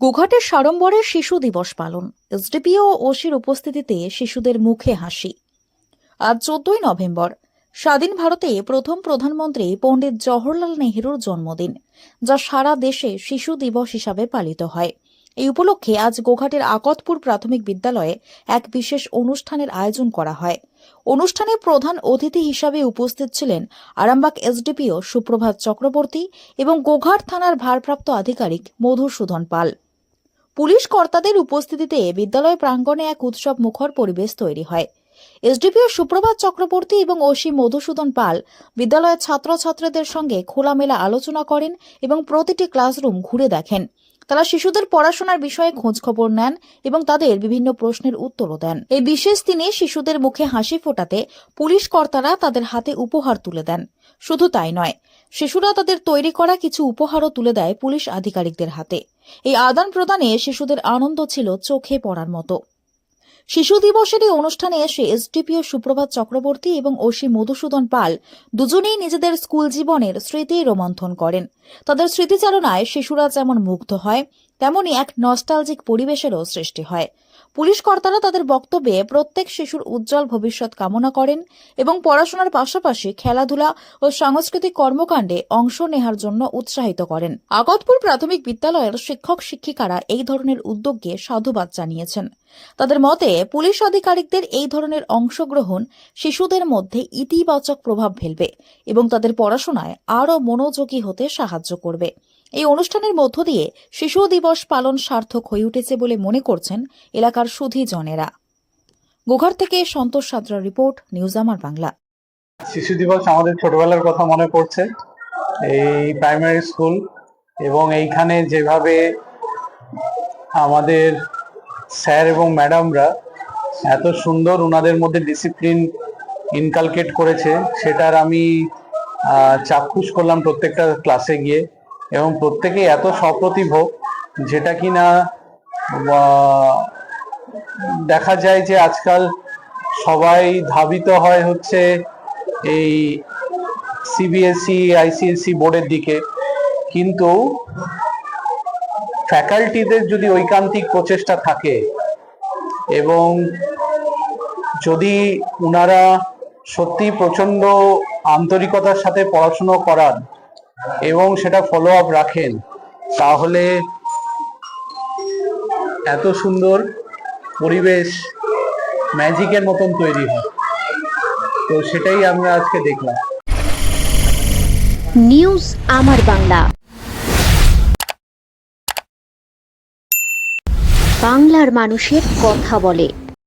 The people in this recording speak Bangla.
গোঘাটের সাড়ম্বরে শিশু দিবস পালন। এসডিপিও ওসির উপস্থিতিতে শিশুদের মুখে হাসি। আজ চোদ্দই নভেম্বর, স্বাধীন ভারতে প্রথম প্রধানমন্ত্রী পণ্ডিত জওহরলাল নেহরুর জন্মদিন, যা সারা দেশে শিশু দিবস হিসাবে পালিত হয়। এই উপলক্ষে আজ গোঘাটের আকতপুর প্রাথমিক বিদ্যালয়ে এক বিশেষ অনুষ্ঠানের আয়োজন করা হয়। অনুষ্ঠানে প্রধান অতিথি হিসাবে উপস্থিত ছিলেন আরামবাগ এসডিপিও সুপ্রভাত চক্রবর্তী এবং গোঘাট থানার ভারপ্রাপ্ত আধিকারিক মধুসূদন পাল। পুলিশ কর্তাদের উপস্থিতিতে বিদ্যালয় প্রাঙ্গণে এক উৎসব মুখর পরিবেশ তৈরি হয়। এসডিপিও সুপ্রভাত চক্রবর্তী এবং ওসি মধুসূদন পাল বিদ্যালয়ের ছাত্রছাত্রীদের সঙ্গে খোলামেলা আলোচনা করেন এবং প্রতিটি ক্লাসরুম ঘুরে দেখেন। তারা শিশুদের পড়াশোনার বিষয়ে খোঁজ খবর নেন এবং তাদের বিভিন্ন প্রশ্নের উত্তরও দেন। এই বিশেষ দিনে শিশুদের মুখে হাসি ফোটাতে পুলিশ কর্তারা তাদের হাতে উপহার তুলে দেন। শুধু তাই নয়, শিশুরা তাদের তৈরি করা কিছু উপহারও তুলে দেয় পুলিশ আধিকারিকদের হাতে। এই আদান প্রদানে শিশুদের আনন্দ ছিল চোখে পড়ার মতো। শিশু দিবসের এই অনুষ্ঠানে এসে এসডিপিও সুপ্রভাত চক্রবর্তী এবং ওসি মধুসূদন পাল দুজনেই নিজেদের স্কুল জীবনের স্মৃতি রোমন্থন করেন। তাদের স্মৃতিচারণায় শিশুরা যেমন মুগ্ধ হয় তেমনি এক নস্টালজিক পরিবেশেরও সৃষ্টি হয়। পুলিশ কর্তারা তাদের বক্তব্যে প্রত্যেক শিশুর উজ্জ্বল ভবিষ্যৎ কামনা করেন এবং পড়াশোনার পাশাপাশি খেলাধুলা ও সাংস্কৃতিক কর্মকাণ্ডে অংশ নেওয়ার জন্য উৎসাহিত করেন। আগতপুর প্রাথমিক বিদ্যালয়ের শিক্ষক শিক্ষিকারা এই ধরনের উদ্যোগকে সাধুবাদ জানিয়েছেন। তাদের মতে, পুলিশ আধিকারিকদের এই ধরনের অংশগ্রহণ শিশুদের মধ্যে ইতিবাচক প্রভাব ফেলবে এবং তাদের পড়াশোনায় আরও মনোযোগী হতে সাহায্য করবে। এই অনুষ্ঠানের মধ্য দিয়ে শিশু দিবস পালন সার্থক হয়ে উঠেছে বলে মনে করছেন এলাকার সুধীজনেরা। গোঘাট থেকে সন্তোষ সাঁতরা রিপোর্ট, নিউজ আমার বাংলা। শিশু দিবস আমাদের ছোটবেলার কথা মনে পড়ছে। এই প্রাইমারি স্কুল এবং এইখানে যেভাবে আমাদের স্যার এবং ম্যাডামরা এত সুন্দর ওনাদের মধ্যে ডিসিপ্লিন ইনকালকেট করেছে, সেটার আমি চাক্ষুষ করলাম প্রত্যেকটা ক্লাসে গিয়ে। এবং প্রত্যেকেই এত সপ্রতিভ যেটা কিনা আহ, দেখা যায় যে আজকাল সবাই ধাবিত হয় হচ্ছে এই সিবিএসই আইসিএসসি বোর্ডের দিকে। কিন্তু ফ্যাকাল্টিদের যদি ঐকান্তিক প্রচেষ্টা থাকে এবং যদি ওনারা সত্যি প্রচণ্ড আন্তরিকতার সাথে পড়াশুনো করান এবং সেটা ফলো আপ রাখেন, তাহলে এত সুন্দর পরিবেশ ম্যাজিকের মতন তৈরি হয়। তো সেটাই আমরা আজকে দেখলাম। নিউজ আমার বাংলা বাংলার মানুষের কথা বলে।